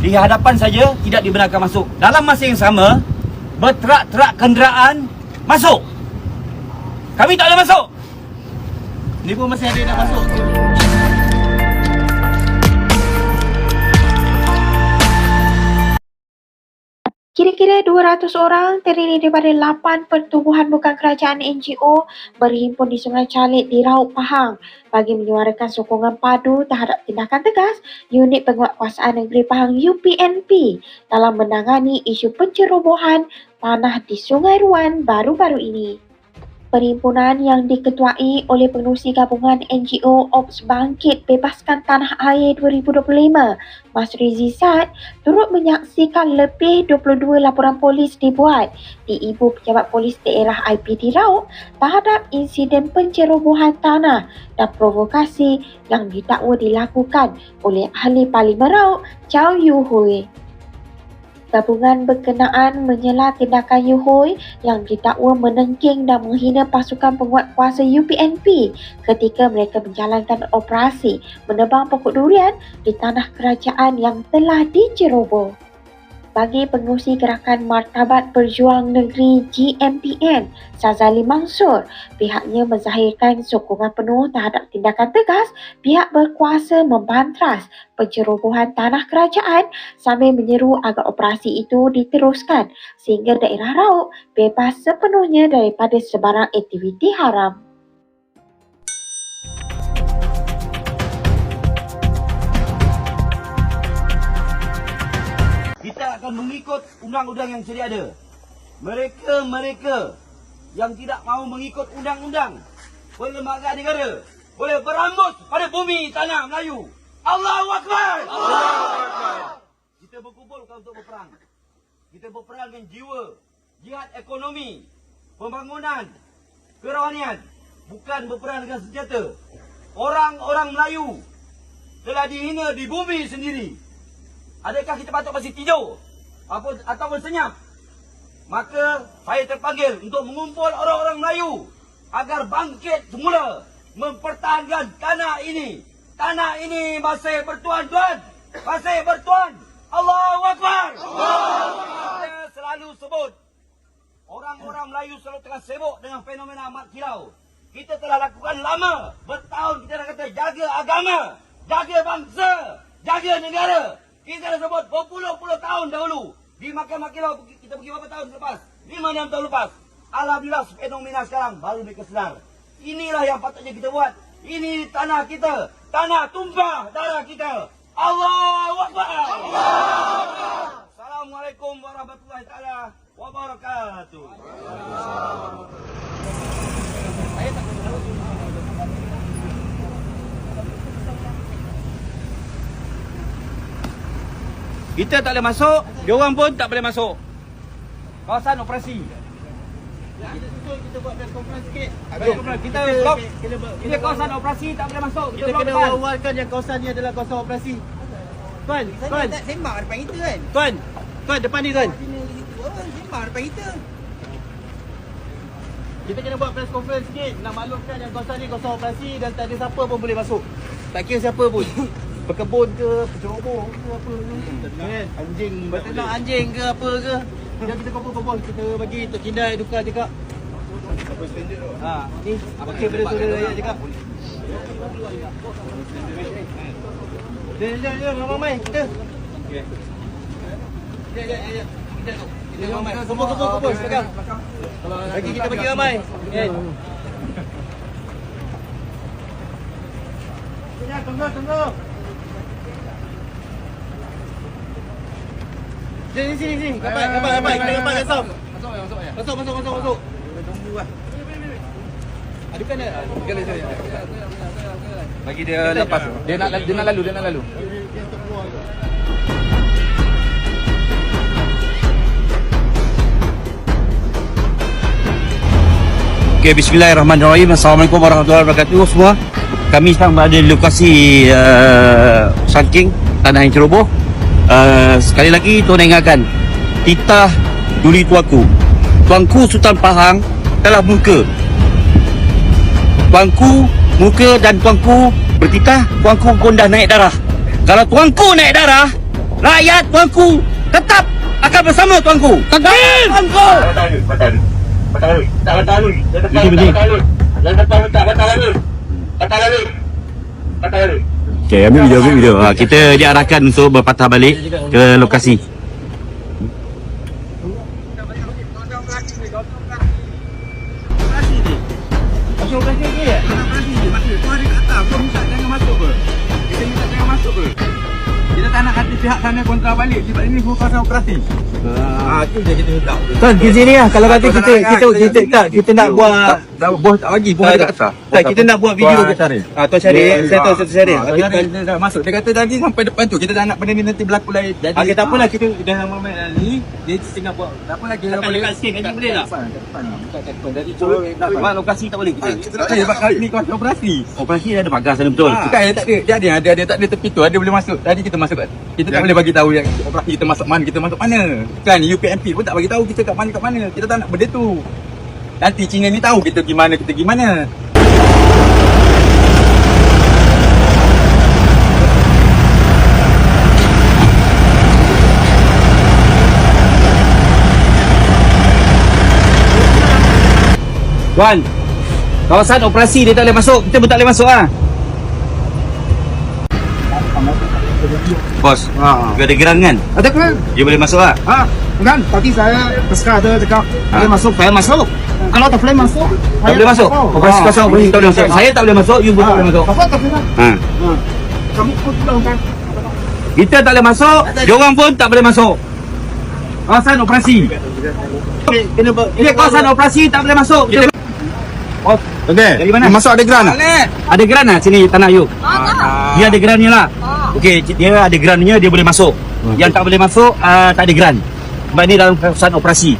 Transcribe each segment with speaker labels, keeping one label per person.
Speaker 1: di hadapan saja tidak dibenarkan masuk. Dalam masa yang sama, berterak-terak kenderaan masuk. Kami tak boleh masuk. Ni pun masih ada yang nak masuk.
Speaker 2: Kira-kira 200 orang terdiri daripada 8 pertubuhan bukan kerajaan NGO berhimpun di Sungai Calit di Raub Pahang bagi menyuarakan sokongan padu terhadap tindakan tegas Unit Penguatkuasaan Negeri Pahang UPNP dalam menangani isu pencerobohan tanah di Sungai Ruan baru-baru ini. Perhimpunan yang diketuai oleh pengerusi gabungan NGO Ops Bangkit Bebaskan Tanah Air 2025, Mas Rizie Sad, turut menyaksikan lebih 22 laporan polis dibuat di Ibu Pejabat Polis Daerah IPD Raub terhadap insiden pencerobohan tanah dan provokasi yang didakwa dilakukan oleh ahli Parlimen Raub, Chow Yu Hui. Gabungan berkenaan menyela tindakan Yuhui yang didakwa menengking dan menghina pasukan penguat kuasa UPNP ketika mereka menjalankan operasi menebang pokok durian di tanah kerajaan yang telah diceroboh. Bagi pengurusi gerakan Martabat Berjuang Negeri GMPN, Sazali Mansur, pihaknya menzahirkan sokongan penuh terhadap tindakan tegas pihak berkuasa membantras pencerobohan tanah kerajaan sambil menyeru agar operasi itu diteruskan sehingga daerah Raub bebas sepenuhnya daripada sebarang aktiviti haram.
Speaker 1: Akan mengikut undang-undang yang sedia ada. Mereka-mereka yang tidak mahu mengikut undang-undang perlembagaan negara boleh berambut pada bumi tanah Melayu. Allahu Akbar! Allahu Akbar! Kita berkumpul untuk berperang. Kita berperang dengan jiwa, jihad ekonomi, pembangunan, kerohanian. Bukan berperang dengan senjata. Orang-orang Melayu telah dihina di bumi sendiri. Adakah kita patut masih tidur ataupun senyap? Maka saya terpanggil untuk mengumpul orang-orang Melayu agar bangkit semula mempertahankan tanah ini. Tanah ini masih bertuan-tuan, masih bertuan. Allahu Akbar. Saya selalu sebut orang-orang Melayu selalu tengah sibuk dengan fenomena amat kilau. Kita telah lakukan lama, bertahun kita dah kata jaga agama, jaga bangsa, jaga negara. Kita dah sebut berpuluh-puluh tahun dahulu. Di Makkah Makilau kita pergi berapa tahun lepas? Lima enam tahun lepas. Alhamdulillah fenomena sekarang baru mereka sedar. Inilah yang patutnya kita buat. Ini tanah kita. Tanah tumpah darah kita. Allahu Akbar. Assalamualaikum warahmatullahi taala wabarakatuh. Kita tak boleh masuk, diorang pun tak boleh masuk. Kawasan operasi.
Speaker 3: Kita buat press conference sikit.
Speaker 1: Kita blok. Ini kawasan operasi tak boleh masuk.
Speaker 3: Kita
Speaker 1: blok
Speaker 3: kena wawarkan yang kawasan ni adalah kawasan operasi. Tuan, tuan,
Speaker 4: tak sembang depan kita kan?
Speaker 3: tuan. Tuan depan ni tuan.
Speaker 4: Oh, sembang depan kita.
Speaker 3: Kita kena buat press conference sikit nak maklumkan yang kawasan ni kawasan operasi dan tak ada siapa pun boleh masuk. Tak kira siapa pun. Berkebun ke, penceroboh ke apa ke. Kan? Anjing, bertenang anjing ke apa ke. Jom kita kumpul-kumpul kita bagi Tok Kindai duka cakap. Ha, ni okey pada saudara ayat cakap. Jom, jom, jom, ramai kita. Okey. Ya, ya, ya. Kita tu. Kita ramai. Kumpul, kumpul, kumpul. Pegang. Bagi kita bagi ramai. Kan? Ya, tunggu, tunggu. Sini, sini, sini. Kapat, kapat, kapat. Kita kapat kat Sam. Masuk, masuk, masuk. Masuk, masuk, masuk. Tunggu lah. Adukan dah. Sekali.
Speaker 1: Bagi dia lepas.
Speaker 5: Dia nak dia nak lalu, dia nak lalu.
Speaker 1: Okay, bismillahirrahmanirrahim. Assalamualaikum warahmatullahi wabarakatuh semua. Kami sekarang berada di lokasi uh, Sangking, Tanah yang ceroboh. Uh, sekali lagi, tuan ingatkan. Titah duli tuaku. Tuanku Sultan Pahang telah muka. Tuanku muka dan tuanku bertitah. Tuanku pun dah naik darah. Kalau tuanku naik darah, Rakyat tuanku tetap akan bersama tuanku. Tegar tuanku. Okay, ambil video, ambil video. Ha, kita diarahkan untuk berpatah balik ke lokasi.
Speaker 3: Kita tak nak kata pihak sana kontra balik sebab ini bukan kawasan operasi. Ah, itu je kita minta.
Speaker 4: Tuan, di sini lah. Kalau kata kita, kita, kita, tak, kita nak buat...
Speaker 3: Dah bos tak bagi pun
Speaker 4: Tak,
Speaker 3: ada atas.
Speaker 4: Tak, kita nak buat video.
Speaker 3: Tuan cari.
Speaker 4: Ah, tuan cari. Saya tahu, saya cari.
Speaker 3: Ah, Kita dah, masuk. Dia kata lagi sampai depan tu. Kita dah nak benda ni nanti berlaku lain. Jadi,
Speaker 4: Okey, tak apalah.
Speaker 3: Kita dah main ni. Dia tengah buat. Tak apa lagi. Tak boleh.
Speaker 1: sikit kaji boleh tak?
Speaker 3: Jadi turun.
Speaker 1: Mak lokasi tak boleh kita.
Speaker 3: Kita tak boleh sebab ni kawasan operasi.
Speaker 1: Operasi ada pagar sana betul.
Speaker 3: Ah. Bukan tak ada. Dia ada, ada, ada tak ada tepi tu. Ada boleh masuk. Tadi kita masuk kat. Kita tak boleh bagi tahu yang operasi kita masuk mana, kita masuk mana. Kan UPMP pun tak bagi tahu kita kat mana kat mana. Kita tak nak benda tu. Nanti Cina ni tahu kita gimana, kita gimana.
Speaker 1: Tuan, kawasan operasi dia tak boleh masuk. Kita pun tak boleh masuk ah. Bos,
Speaker 4: Ah.
Speaker 1: dia ada geran kan?
Speaker 4: Ada kan?
Speaker 1: Dia boleh masuk ah.
Speaker 4: Ha, kan? Tadi saya peska ada cakap
Speaker 1: Ha.
Speaker 4: boleh masuk, saya masuk. Kalau tak boleh masuk,
Speaker 1: Tak boleh masuk. Operasi kawasan operasi tak boleh masuk. Saya tak boleh masuk, you pun tak boleh masuk.
Speaker 4: Apa tak boleh?
Speaker 1: Ha.
Speaker 4: Kamu pun bilang kan?
Speaker 1: Kita tak boleh masuk, dia orang pun tak boleh masuk. Kawasan operasi. Ini kawasan operasi tak boleh masuk. Kita Oh,
Speaker 3: Okey.
Speaker 1: Dari mana?
Speaker 3: Masuk ada geran tak?
Speaker 1: ada geran lah sini tanah you. Dia ada gerannya lah. Okey, dia ada gerannya dia boleh masuk. Yang tak boleh masuk uh, tak ada geran. Sebab ni dalam kawasan operasi.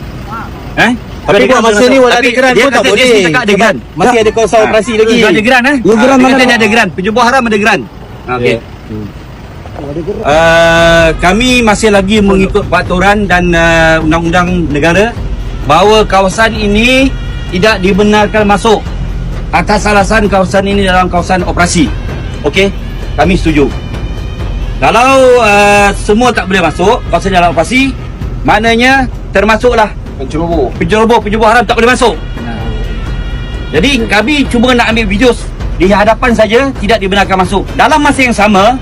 Speaker 1: Eh?
Speaker 4: Tapi buat masa ni walau ada geran
Speaker 1: dia
Speaker 4: pun tak
Speaker 1: kata
Speaker 4: boleh.
Speaker 1: Dia cakap ada geran.
Speaker 4: Masih ada kawasan
Speaker 1: Ha.
Speaker 4: operasi lagi.
Speaker 1: Dia ada geran eh?
Speaker 4: Lu geran
Speaker 1: Dia
Speaker 4: mana
Speaker 1: kata
Speaker 4: tu?
Speaker 1: Dia ada geran. Penjumpa haram ada geran. Ha, Okey. Uh, kami masih lagi mengikut peraturan dan uh, undang-undang negara bahawa kawasan ini tidak dibenarkan masuk atas alasan kawasan ini dalam kawasan operasi. Okey, kami setuju. Kalau uh, semua tak boleh masuk kawasan dalam operasi, maknanya termasuklah
Speaker 3: Penceroboh.
Speaker 1: penjeroboh penjeroboh haram tak boleh masuk. Jadi kami cuma nak ambil video di hadapan saja tidak dibenarkan masuk. Dalam masa yang sama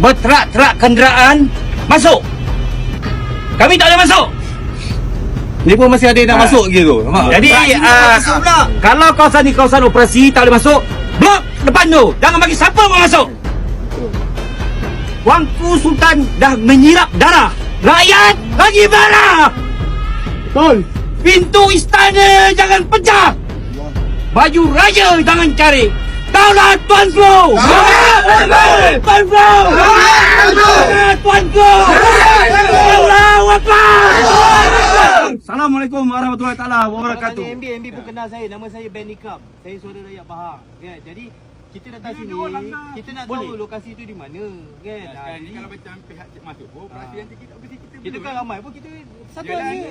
Speaker 1: berterak-terak kenderaan masuk. Kami tak boleh masuk.
Speaker 3: Ni pun masih ada yang nak masuk lagi tu. Nampak?
Speaker 1: Jadi uh, kalau kawasan ni kawasan operasi tak boleh masuk, blok depan tu. Jangan bagi siapa pun masuk. Wangku Sultan dah menyirap darah. Rakyat bagi marah.
Speaker 4: Betul.
Speaker 1: Pintu istana jangan pecah. Baju raja jangan cari. Daulat tuanku. Tuanku. Tuanku. Allahu Akbar. Assalamualaikum warahmatullahi taala wabarakatuh.
Speaker 3: MB, MB pun kenal saya. Nama saya Ben Nikam. Saya saudara rakyat Bahar. Kan? Jadi kita datang sini, kita nak tahu lokasi tu di mana. Kan? Ha, jadi,
Speaker 6: Kalau macam pihak cik masuk pun Operasi nanti kita Mesti kita
Speaker 3: kita kan ramai pun kita satu
Speaker 6: Yalah,
Speaker 3: aja.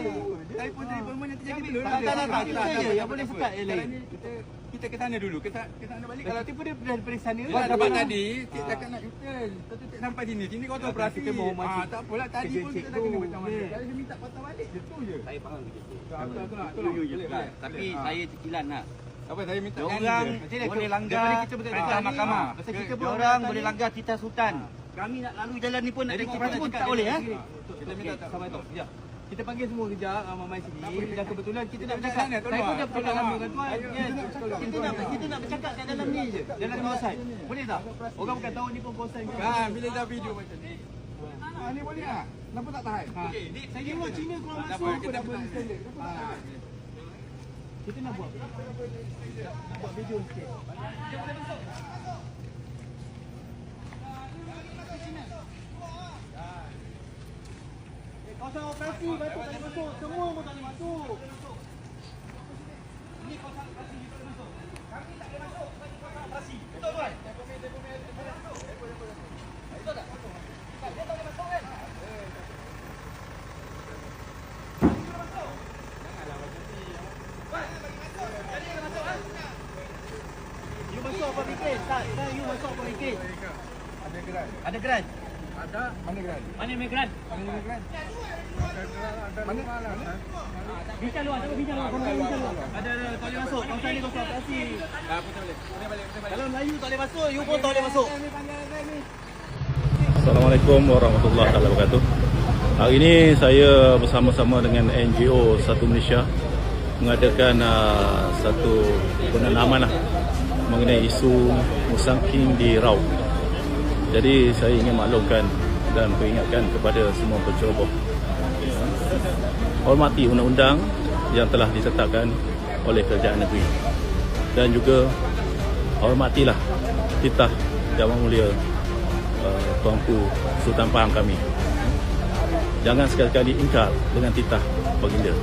Speaker 6: Telefon-telefon pun nanti jadi dulu
Speaker 3: tak tak tak kita saja yang boleh sekat yang lain.
Speaker 6: Kita kita ke sana dulu Kita kita nak balik
Speaker 3: Kalau tipu dia daripada sana
Speaker 6: Kalau dapat tadi Kita cakap nak U-turn Satu tak sampai sini Sini kau tahu
Speaker 3: kita maju.
Speaker 6: Ah, Tak apalah Tadi pun kita dah kena macam mana
Speaker 3: Ya.
Speaker 6: Kalau dia minta patah balik Dia tu je
Speaker 1: Saya faham begitu.
Speaker 6: Tu lah. Boleh, boleh.
Speaker 1: Tapi saya tekilan lah.
Speaker 6: Apa saya minta
Speaker 1: Orang
Speaker 3: Nanti dia
Speaker 1: boleh langgar perintah
Speaker 3: Ah,
Speaker 1: mahkamah.
Speaker 3: Pasal kita pun
Speaker 1: Orang boleh langgar titah sultan. Kami nak lalu jalan ni pun nak tengok pun tak boleh
Speaker 3: dia
Speaker 1: eh.
Speaker 3: Kita minta tak sabar tu. Sekejap. Kita panggil semua kejap ah, Mamai sini dan kebetulan kita nak bercakap. Saya pun dah bercakap lama dengan tuan. Kan?
Speaker 6: kita nak.
Speaker 3: Kita nak kita nak bercakap kat dalam ni je. Dalam kawasan. Boleh tak? Orang bukan tahu ni pun kawasan.
Speaker 6: Kan bila dah video macam ni Ah, ni boleh tak? Kenapa tak tahan?
Speaker 3: Okey, Dik, saya tengok Cina kalau
Speaker 6: Tak
Speaker 3: masuk
Speaker 6: apa,
Speaker 3: pun
Speaker 6: kita
Speaker 3: boleh
Speaker 6: tak-
Speaker 3: standard. Kenapa tak tahan? Kita nak buat. Nak buat video sikit. Eh, Kawasan operasi batu tak masuk. Semua pun tak masuk. Ini kawasan operasi kita masuk. Kami tak boleh masuk kawasan operasi. Betul tuan? You masuk apa bikin? Tak, tak you masuk apa bikin? Ada geran. Ada geran.
Speaker 6: Mana geran?
Speaker 3: Mana migran?
Speaker 6: Mana geran? Mana mana?
Speaker 3: Bincang luar, tapi bincang luar. Bincang luar. Ada, ada, tak boleh masuk. Kawasan ni kawasan operasi. Kalau Melayu tak boleh masuk, you pun tak boleh masuk.
Speaker 7: Assalamualaikum warahmatullahi wabarakatuh. Hari ini saya bersama-sama dengan NGO Satu Malaysia mengadakan uh, satu penanaman lah, mengenai isu musangking di Rau. Jadi saya ingin maklumkan dan peringatkan kepada semua penceroboh. Hormati undang-undang yang telah ditetapkan oleh kerajaan negeri. Dan juga hormatilah titah Yang Mulia uh, Tuanku Sultan Pahang kami. Jangan sekali-kali ingkar dengan titah baginda.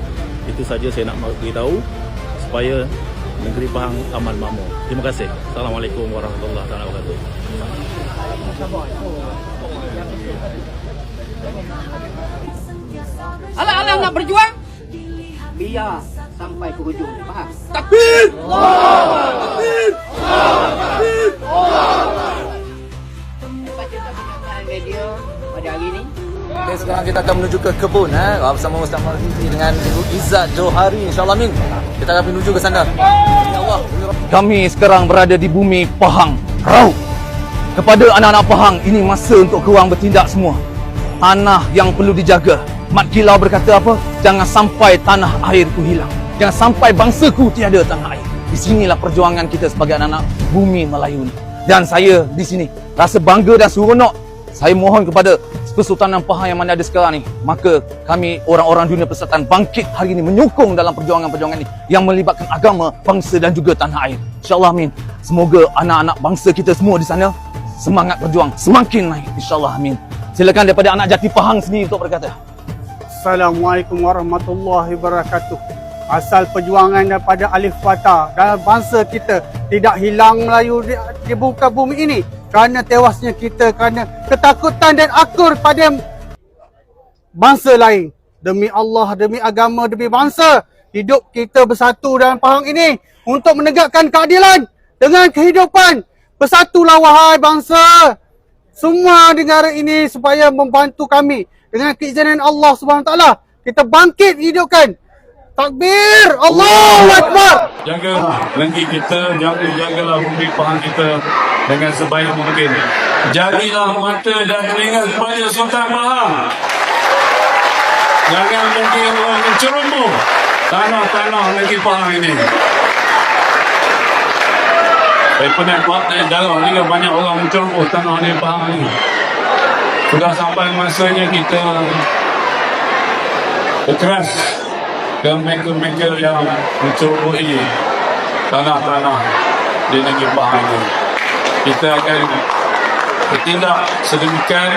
Speaker 7: Itu saja saya nak beritahu supaya negeri Pahang aman makmur. Terima kasih. Assalamualaikum warahmatullahi wabarakatuh.
Speaker 5: Alah-alah nak berjuang.
Speaker 3: Biar sampai ke hujung. Faham? media pada hari ini
Speaker 5: Okay, sekarang kita akan menuju ke kebun eh bersama Ustaz Marzuki dengan Ibu Izzat Johari insyaallah amin. Kita akan menuju ke sana. Kami sekarang berada di bumi Pahang, Rau. Kepada anak-anak Pahang, ini masa untuk korang bertindak semua. Tanah yang perlu dijaga. Mat Kilau berkata apa? Jangan sampai tanah airku hilang. Jangan sampai bangsaku tiada tanah air. Di sinilah perjuangan kita sebagai anak-anak bumi Melayu ni. Dan saya di sini rasa bangga dan seronok. Saya mohon kepada Kesultanan Pahang yang mana ada sekarang ni, maka kami orang-orang dunia persatuan bangkit hari ini menyokong dalam perjuangan-perjuangan ini yang melibatkan agama, bangsa dan juga tanah air. InsyaAllah amin. Semoga anak-anak bangsa kita semua di sana semangat berjuang semakin naik. InsyaAllah amin. Silakan daripada anak jati Pahang sendiri untuk berkata.
Speaker 8: Assalamualaikum warahmatullahi wabarakatuh. Asal perjuangan daripada Alif Fatah dan bangsa kita tidak hilang Melayu di, di muka bumi ini kerana tewasnya kita kerana ketakutan dan akur pada bangsa lain. Demi Allah, demi agama, demi bangsa, hidup kita bersatu dalam Pahang ini untuk menegakkan keadilan dengan kehidupan. Bersatulah wahai bangsa. Semua negara ini supaya membantu kami dengan keizinan Allah Subhanahu Taala kita bangkit hidupkan takbir Allahu Akbar
Speaker 9: jaga negeri kita, jaga jagalah bumi Pahang kita dengan sebaik mungkin. Jadilah mata dan telinga kepada Sultan Pahang. Jangan mungkin orang menceroboh tanah-tanah negeri Pahang ini. Saya pernah buat dari dalam juga banyak orang menceroboh tanah negeri Pahang ini. Sudah sampai masanya kita berkeras dan mereka-mereka yang mencerobohi tanah-tanah di negeri Pahang ini. Kita akan bertindak sedemikian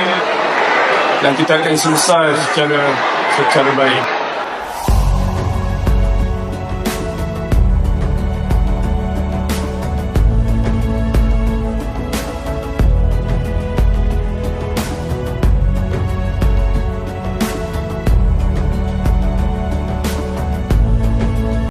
Speaker 9: dan kita akan selesai secara secara baik.